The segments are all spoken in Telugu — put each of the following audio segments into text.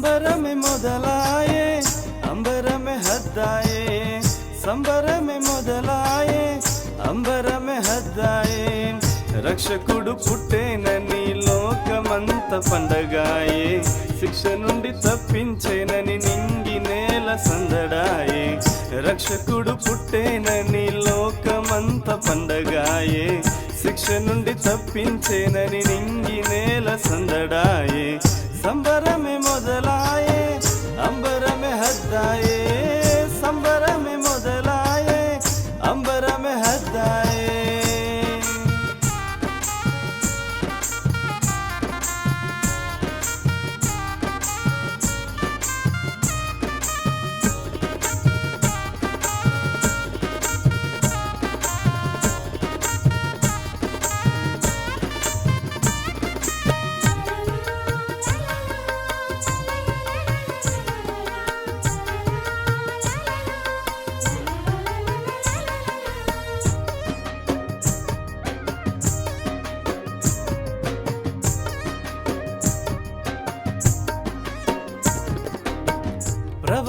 సంబరమే మొదలాయే అంబరమే హద్దాయే. సంబరమే మొదలాయే అంబరమే హద్దాయే. రక్షకుడు పుట్టేనని లోకమంత పండగాయే. శిక్ష నుండి తప్పించేనని నింగి నేల సందడాయే. రక్షకుడు పుట్టేనని లోకమంత పండగాయే. శిక్ష నుండి తప్పించేనని నింగి నేల సందడాయే. సంబరమే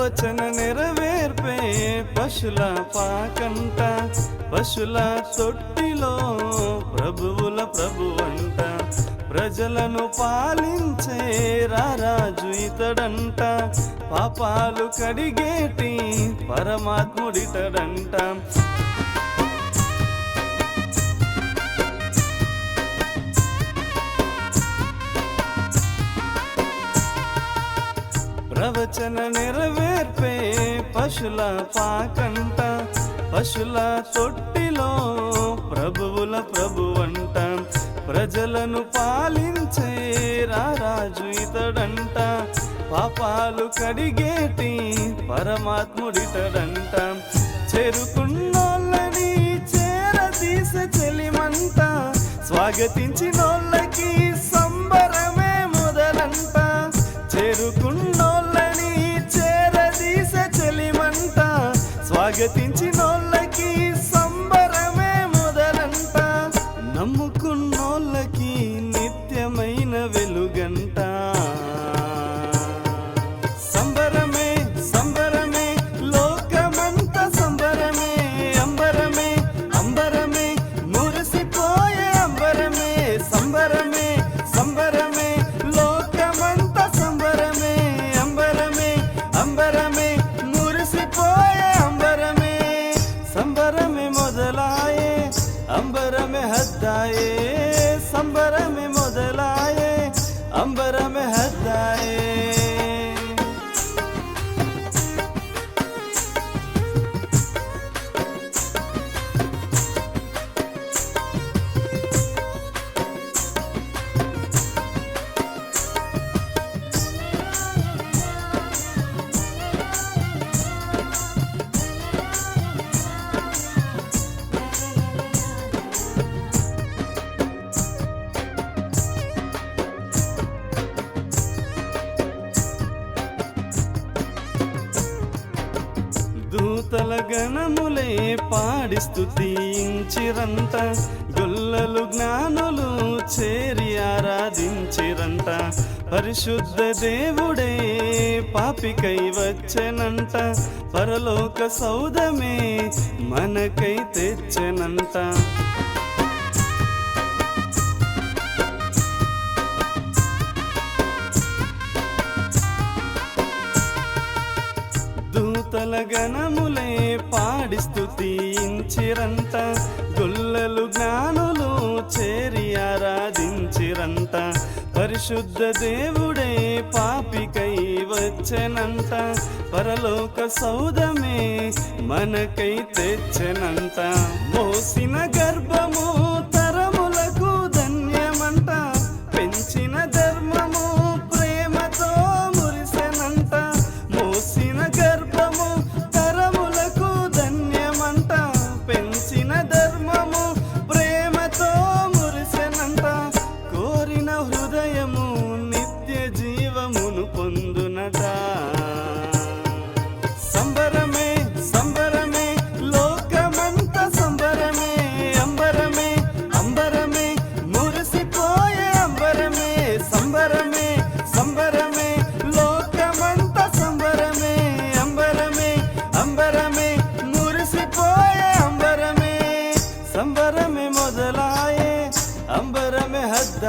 ప్రవచన నెరవేర్పే పశుల పాకంట పశుల తొట్టిలో ప్రభువుల ప్రభువంట. ప్రజలను పాలించే రారాజు ఇతడంట పాపాలు కడిగేటి పరమాత్ముడితడంట. ప్రవచన నెరవేర్పే పశుల పాకంట పశుల తొట్టిలో ప్రభువుల ప్రభువంట ప్రజలను పాలించే రారాజు ఇతడంట. పాపాలు కడిగేటి పరమాత్ముడితడంట. చెరుకున్నోళ్ళని చేరదీస చెలిమంట. స్వాగతించినోళ్ళకి సంబరమే స్వాగతించినోళ్ళకి అంబరమే హద్దాయే సంబరమే మొదలాయే అంబరమే దూతల గణములే పాడి గొల్లలు జ్ఞానులు చేరి ఆరాధించిరంట. పరిశుద్ధ దేవుడే పాపికై వచ్చెనంట. పరలోక సౌదమే మనకై తెచ్చెనంట. దూతల గణములే పాడి స్తుతించిరంట గొల్లలు జ్ఞానులు చేరి ఆరాధించిరంత పరిశుద్ధ దేవుడే పాపికై వచ్చెనంట. పరలోక సౌదమే మనకై తెచ్చెనంత మోసిన గర్భము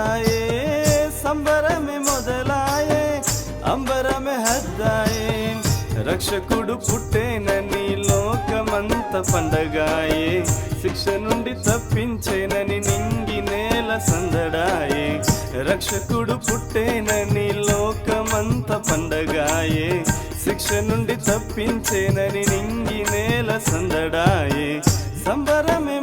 హద్దాయే సంబరమే మొదలాయే అంబరమే హద్దాయే రక్షకుడు పుట్టేనని లోకమంత పండగాయే శిక్ష నుండి తప్పించేనని నింగి నేల సందడాయే రక్షకుడు పుట్టేనని లోకమంత పండగాయే శిక్ష నుండి తప్పించేనని నింగి నేల సందడాయే సంబరమే